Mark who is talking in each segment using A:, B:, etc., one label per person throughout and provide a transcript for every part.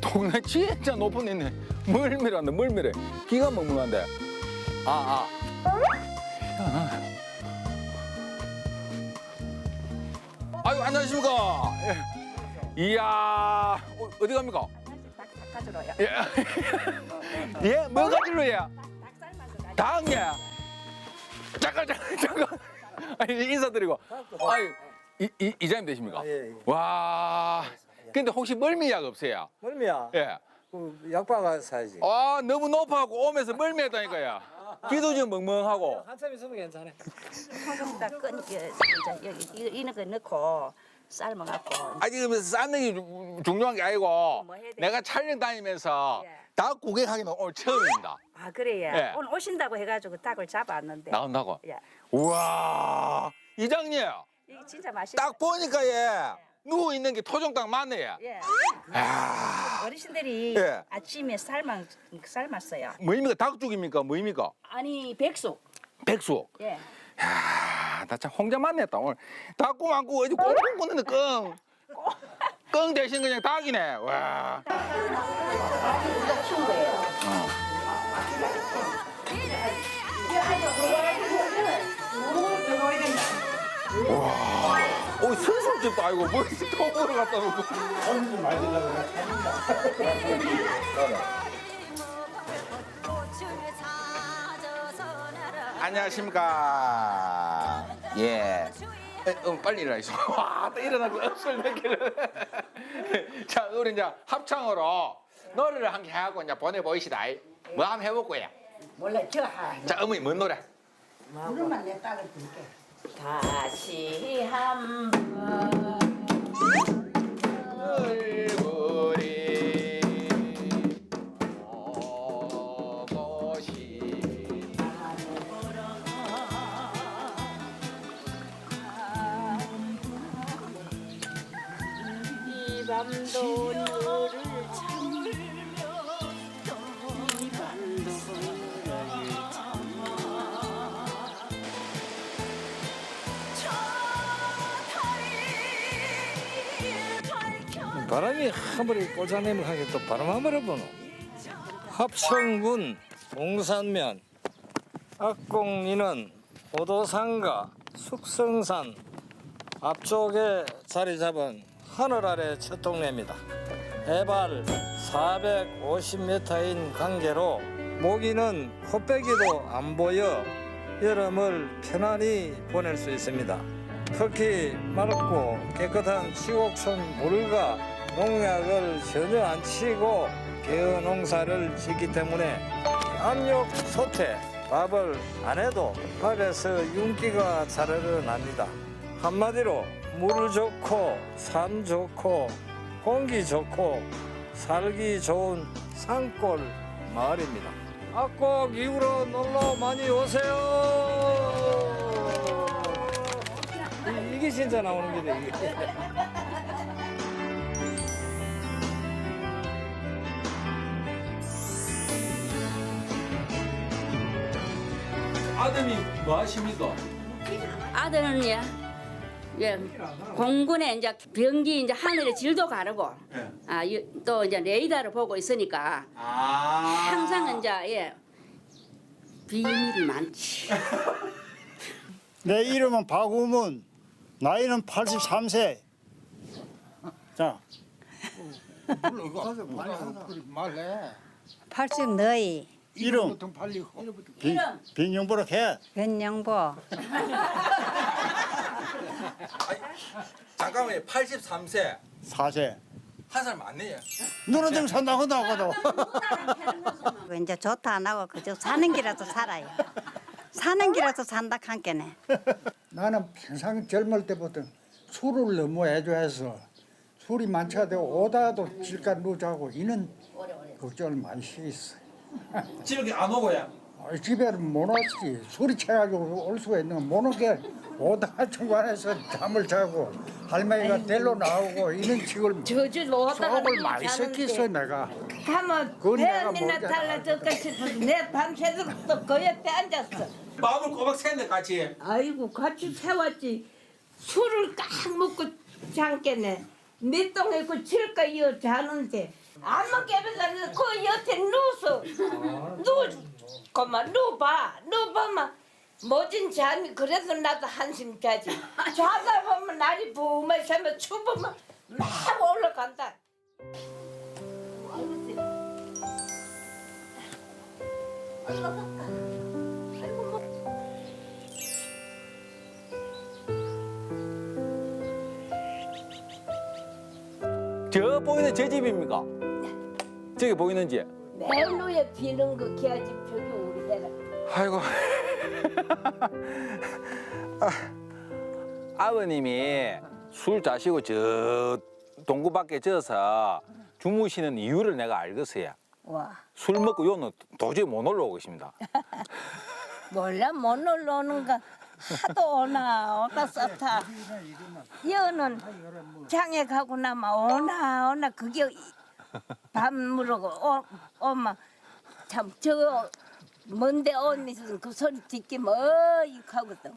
A: 동네 진짜 높은 데 있네. 멀밀한데 멀밀해. 기가 멍멍한데. 아 아. 아유 안녕하십니까. 예. 이야 어, 어디 갑니까?
B: 닭 가지러요.
A: 예. 예? 뭐 가지로 예?
B: 닭 삶아서 닭.
A: 당예. 잠깐 잠깐 잠깐. 아니 인사드리고. 아이 이, 이 이장님 되십니까?
C: 아, 예, 예.
A: 와. 근데 혹시 멀미약 없어요?
C: 멀미야.
A: 예.
C: 그 약바가 사야지.
A: 아 너무 높아갖고 오면서 멀미했다니까요. 귀도 좀 멍멍하고.
C: 한참 있으면 괜찮아.
B: 소금닭 끈 이제 여기 이거 이런 거 넣고 삶아갖고
A: 아직 그러면 쌓는 게 중- 중요한 게 아니고
B: 뭐 해야 돼?
A: 내가 촬영 다니면서
B: 예.
A: 닭 구경하기는 오늘 처음입니다.
B: 아 그래요.
A: 예.
B: 오늘 오신다고 해가지고 닭을 잡았는데.
A: 나온다고.
B: 예.
A: 우와 이장님
B: 이게 진짜 맛있어.
A: 딱 보니까 예 누워 있는 게 토종닭 맞네요.
B: 예.
A: 아
B: 어르신들이
A: 예.
B: 아침에 삶아 삶았어요.
A: 뭐입니까 닭죽입니까 뭐입니까
B: 아니 백숙.
A: 백숙.
B: 예.
A: 야 나 참 홍자 맞냈다 오늘 닭고 많고 어디 꽁꽁 꽂는데 끙. 끙 대신 그냥 닭이네. 와.
B: 키운 거예요.
A: 어, 술술집도 아니고 뭐 통으로 갖다 놓고. 안녕하십니까. 예. 에, 어, 빨리 일어나시오. 와, 또 일어나고 술 몇 개를. 자, 우리 이제 합창으로 노래를 한 개 하고 이제 보내보이시다. 뭐 한번 해볼거야.
B: 몰라 저 하.
A: 자, 어머니 뭔 노래?
B: 부르면 내 딸을 줄게. 다시 한번
A: 얼굴이 보고 싶다.
B: 이 밤도 너
C: 번에 꽂아내면 하게 또 바람 한 번에 보노. 합천군 동산면 악공리는 오도산과 숙성산 앞쪽에 자리 잡은 하늘 아래 첫 동네입니다. 해발 450m인 관계로 모기는 코빼기도 안 보여 여름을 편안히 보낼 수 있습니다. 특히 맑고 깨끗한 치곡천 물과 농약을 전혀 안 치고 개어 농사를 짓기 때문에 압력 소태 밥을 안 해도 밥에서 윤기가 자르르 납니다. 한마디로 물 좋고 산 좋고 공기 좋고 살기 좋은 산골 마을입니다. 악곡 이후로 놀러 많이 오세요. 이- 이게 진짜 나오는 길이
A: 아드님 뭐 하십니까?
D: 아들은 예, 예 공군에 이제 병기 이제 하늘에 질도 가르고 아또 이제 레이더를 보고 있으니까
A: 아.
D: 항상 이제 예 비밀이 많지.
E: 내 이름은 박우문, 나이는 83세. 자,
F: 80 너희
E: 이름 빈, 빈영보로 해.
F: 변영보
A: 잠깐만요. 83세.
E: 4세.
A: 한 살 많네요.
E: 너는 좀 산다고 나가도.
F: 이제 좋다 안 하고 그저 사는 길라도 살아요. 사는 길라도 산다 한께네.
G: 나는 평생 젊을 때부터 술을 너무 해줘해서 술이 많지가 되고 오다도 질까 누자고 이는 걱정을 많이 시겠어요.
A: 집에 안 오고요.
G: 아, 집에는 못 왔지. 술이 채가지고 올 수가 있는 건못 오게 오다 중간에서 잠을 자고 할머니가 데리러 나오고 이런 식을
H: 저주 놓았다가
G: 속을 많이 섞였어 내가.
H: 가면
G: 그건 내가 모르잖아.
H: 달라졌까 싶어서 내 밤새도록 또그 옆에 앉았어
A: 마음을 꼬박 샜네 같이.
H: 아이고 같이 세웠지 술을 꽉 먹고 잠겠네. 밑동에 그 칠까 이어 자는데 안 먹게 하면서 그 여태 누워서 누워 그만 누워봐 누워봐만 모진 잠이 그래서 나도 한숨 자지 자다 보면 날이 부으면 새면 추우면 막 올라간다.
A: 저 보이는 제 집입니까? 저기 보이는지?
H: 맨 위에 비는 거 기아집 저기 우리 해라.
A: 아이고. 아, 버님이술 자시고 저 동구 밖에 져서 주무시는 이유를 내가 알겠어요.
H: 와
A: 술 먹고 요는 도저히 못 올라오고 있습니다.
H: 몰라 못 놀러 오는 거 하도 오나 오다 썼다. 여는 장에 가고 나면 오나 오나 그게 밥 물어고 오, 엄마 참저 먼데 온니서 그 소리 듣기 뭐이하거든.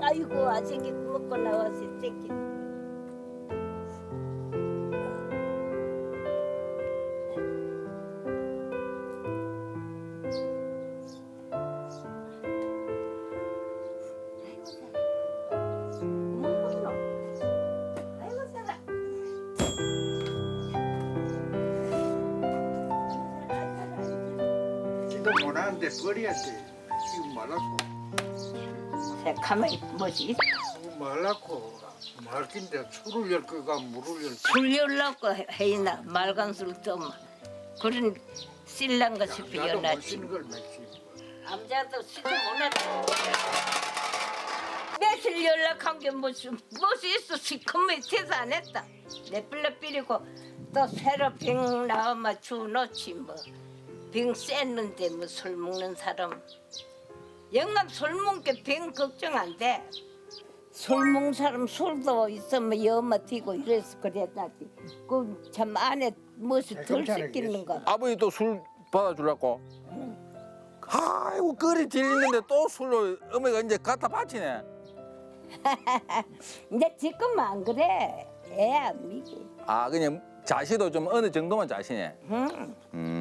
H: 아이고 아저기 먹고 나와서 새끼.
G: 지도 못하는데 버려야 돼. 지금 말라고.
H: 새카매 뭐지?
G: 말라고. 말긴데 술을 열 거가 물을 열 거.
H: 술 열라고 해이나 말간 술 떠마. 그런.
G: 쓰는 걸 맥지.
H: 남자도 시도 못했다. 며칠 연락한 게 무슨 무엇이 있어 시커멓게 퇴사 안 했다. 내 빌려 빌리고 또 새로 병 나오면 주놓지 뭐. 병 쎘는데 뭐 술 먹는 사람. 영감 술 먹게 병 걱정 안 돼. 술 먹는 사람 술도 있으면 여마 튀고 이래서 그랬다지. 그참 안에 무엇이 덜 시키는 거.
A: 아버지 또술 받아주려고? 아이고 끓이 질리는데 또 술로 어머니가 이제 갖다 바치네.
H: 이제 지금 안 그래. 애안 미기.
A: 아 그냥 자시도 좀 어느 정도만 자시네.
H: 응.
A: 음.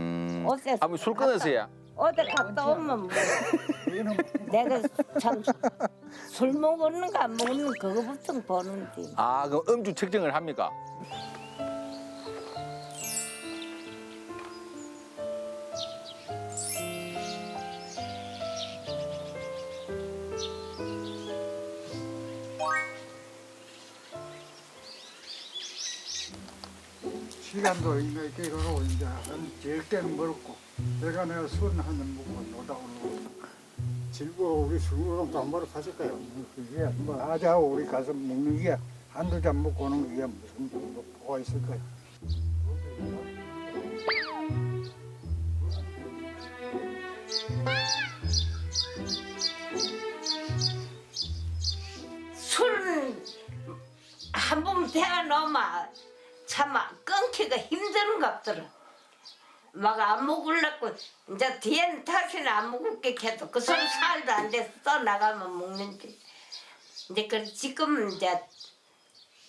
H: 어제
A: 아버지 술 끊으세요?
H: 어디 갔다 오면 뭐 내가 참 술 먹었는가 안 먹는 그거부터 보는데
A: 아 그럼 음주 측정을 합니까?
G: 시간도 이렇게 이러고 이제 한 절대 멀었고 내가 내가 술 한잔 먹고 놀다 오는 즐거워. 우리 술 먹으면 밥 먹으러 가실 거요? 그게 뭐 아자하고 우리 가서 먹는 게 한두 잔 먹고 오는 게 무슨 뭐 뭐가 있을 거야
H: 술은 한번 대가 놓으면 참 끊기가 힘든 것더라 막 안 먹으려고 이제 뒤에는 다시는 안 먹을게 해도 그 소리 살도 안 돼서 또 나가면 먹는지 이제 그 지금 이제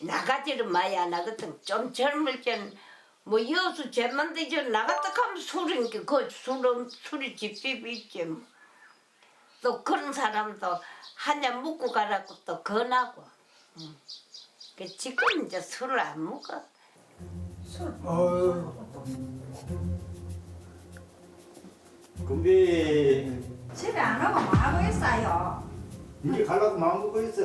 H: 나가지를 많이 안 하거든 좀 젊을 때는 뭐 여수 제만 되죠 나갔다 가면 술인 게그 술은 술이 집집이 있지 뭐. 또 그런 사람도 한 잔 먹고 가라고 또 권하고 응. 그 지금 이제 술을 안 먹어
E: 근데
F: 집에 안 오고 뭐 하고 있어요?
E: 이제 가려고 마음 먹고 있어.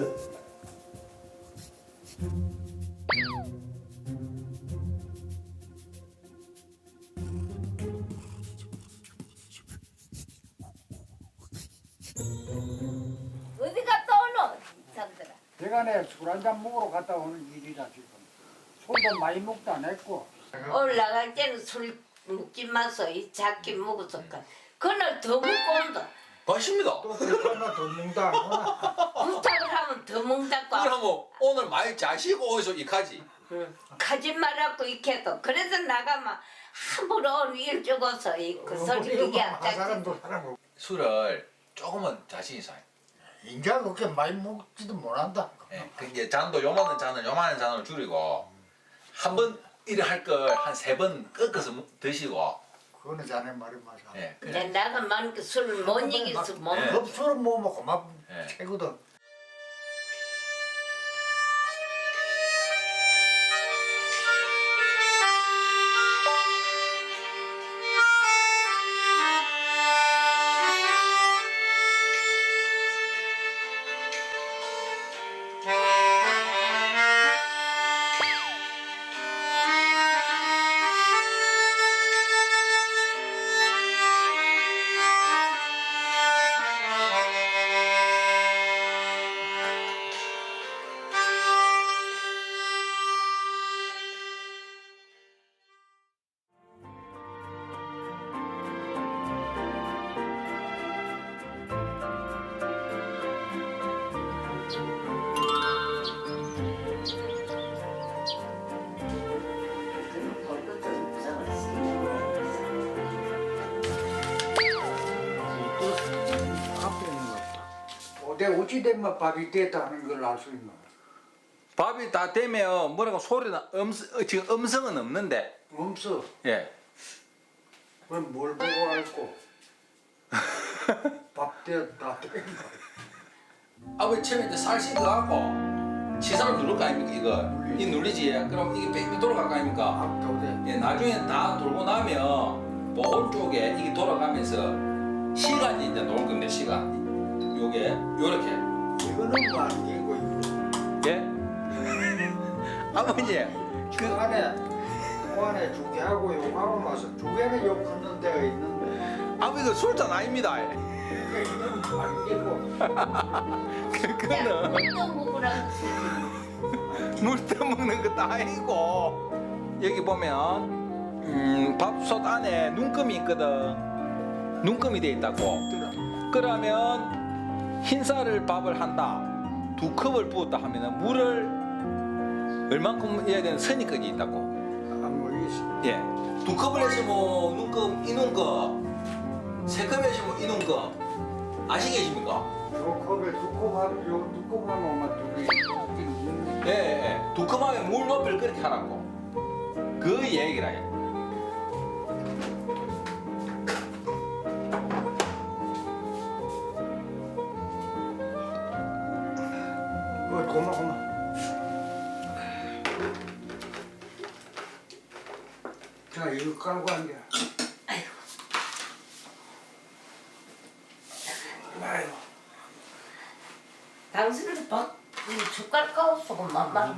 H: 어디 갔다 오노 사람들아
G: 내가 내 술 한잔 먹으러 갔다 오는 일이라 지금 술도 많이 먹도 안 했고.
H: 올라갈 때는 술 먹지 마서 이 작게 먹어서 가 그날 더 먹고 온다.
A: 맞습니다.
G: 또 그러나 더 먹다
H: 부탁을 하면 더 먹다고
A: 그러면 오늘 많이 자시고 어디서 이카지?
H: 가지 말라고 이렇게도 그래서 나가면 함부로 일 죽어서 이그 소리 그게
G: 안아
H: 닿지
G: 사람도 사람
A: 술을 조금은 자신 있어요.
G: 이제 그렇게 많이 먹지도 못한다.
A: 예, 그 이제 잔도 요만한 잔을 요만한 잔으로 줄이고 한 번 일을 할 걸 한 세 번 꺾어서 먹- 드시고
G: 그거는 자네 말이 맞아.
A: 예, 그래.
H: 내가 많은 그 술을 못 이겨서 못
A: 예.
G: 못 먹고 막
A: 예.
G: 채거든. 거. 어제 어찌 되면 밥이 됐다는 걸 알 수 있노?
A: 밥이 다 되면 뭐라고 소리는 음성 어, 지금 음성은 없는데
G: 없어.
A: 예.
G: 그럼 뭘 보고 알고? 밥 됐다.
A: 아버지 처음에 이제 살 씻어갖고 치사를 누를 거 아닙니까 이거 이 눌리지 그럼 이게 뺑뺑 돌아갈 거 아닙니까
G: 밥도 돼.
A: 예, 나중에 다 돌고 나면 보홀 쪽에 이게 돌아가면서 시간이 이제 나올 겁니다 시간 요게 요렇게.
G: 이거는 뭐 아니고 이거.
A: 예? 아버지
G: 그 안에 그 안에 조개하고 욕하고 나서 조개는 욕 끊는 데가 있는데.
A: 아버지 그 술잔 아닙니다.
G: 이거는 아니고.
A: 그거는
H: 또 먹으라
A: 물 떠먹는 것도 아니고. 여기 보면 음, 밥솥 안에 눈금이 있거든. 눈금이 돼 있다고. 그러면 흰쌀을 밥을 한다 두 컵을 부었다 하면은 물을 얼만큼 해야 되는 선이까지 있다고 예. 두 컵을 했으면 눈금 이 눈금 세컵 했으면 이 눈금 아시겠습니까?
G: 요 컵에 두컵 하면 요 두컵 하면 오만 두 개.
A: 예, 예. 두 컵 하면 물 높이를 그렇게 하라고 그 얘기라 해.
G: 어, 고마 고마. 자 이거 깔고 앉아. 아이고.
H: 당신은 밥이 숟갈 까우소고 만만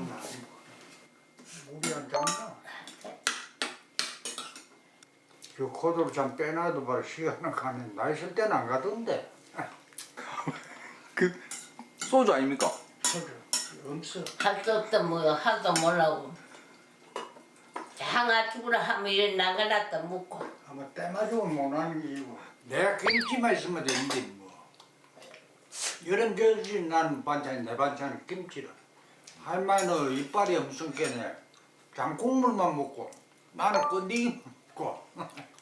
G: 물이 안 잡나? 저 코드로 참 빼놔도 봐 시간은 가네. 나 있을 때는 안 가던데.
A: 그 소주 아닙니까?
G: 없어.
H: 할 수 없다 뭐 하도 몰라고 향아 죽으라 하면 이래 나가놨다 먹고
G: 아마 때 맞으면 못하는 게 이고. 내가 김치만 있으면 되는데 뭐. 여름 저지 난 반찬 내 반찬은 김치라. 할머니는 이빨이 엄청 깨네. 장국물만 먹고 나는 건디기 먹고.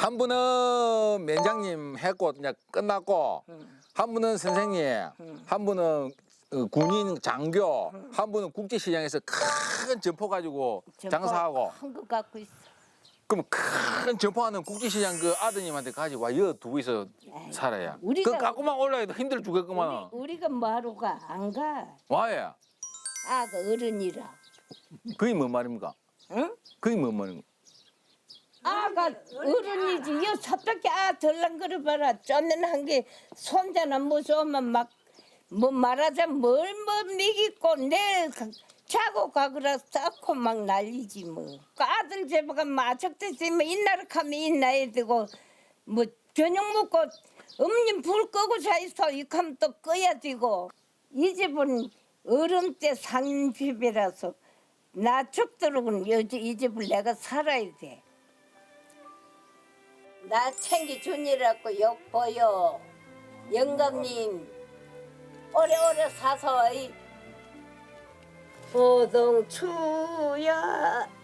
A: 한 분은 면장님 했고 이제 끝났고 한 분은 선생님 한 분은 어, 군인 장교 한 분은 국제시장에서 큰 점포 가지고 장사하고
F: 큰거 갖고 있어.
A: 그럼 큰 점포하는 국제시장 그 아드님한테 가지고 와 여기 두고 있어 살아야
F: 우리가-
A: 그 갖고만 올라야도 힘들 죽겠구만
F: 우리, 가 뭐하러 가? 안 가.
A: 와예
F: 아가 어른이라.
A: 그게 뭔 말입니까?
F: 응?
A: 그게 뭔 말입니까?
F: 아가 어른이지. 여 섭밖에 아 덜렁거려 봐라. 쩌는 한게 손자나 무서우면 막 뭐 말하자 뭘뭐 미기고 내 가-
H: 자고 가그라 쌓고 막 난리지 뭐. 그 아들 제보가 마척됐으면 인나를 하면 인나야 되고 뭐 저녁 먹고 음님 불 끄고 자 있어 이하면 또 꺼야 되고 이 집은 어른 때 산 집이라서 나 죽도록은 여지 이 집을 내가 살아야 돼. 나 챙겨주니라고 욕 보여. 영감님 오래오래 사서 이 호동추야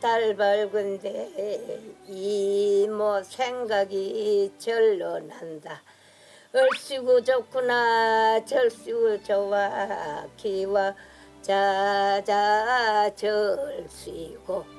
H: 달 밝은데 이모 생각이 절로 난다 얼씨구 좋구나 절씨구 좋아 기와 자자 절씨고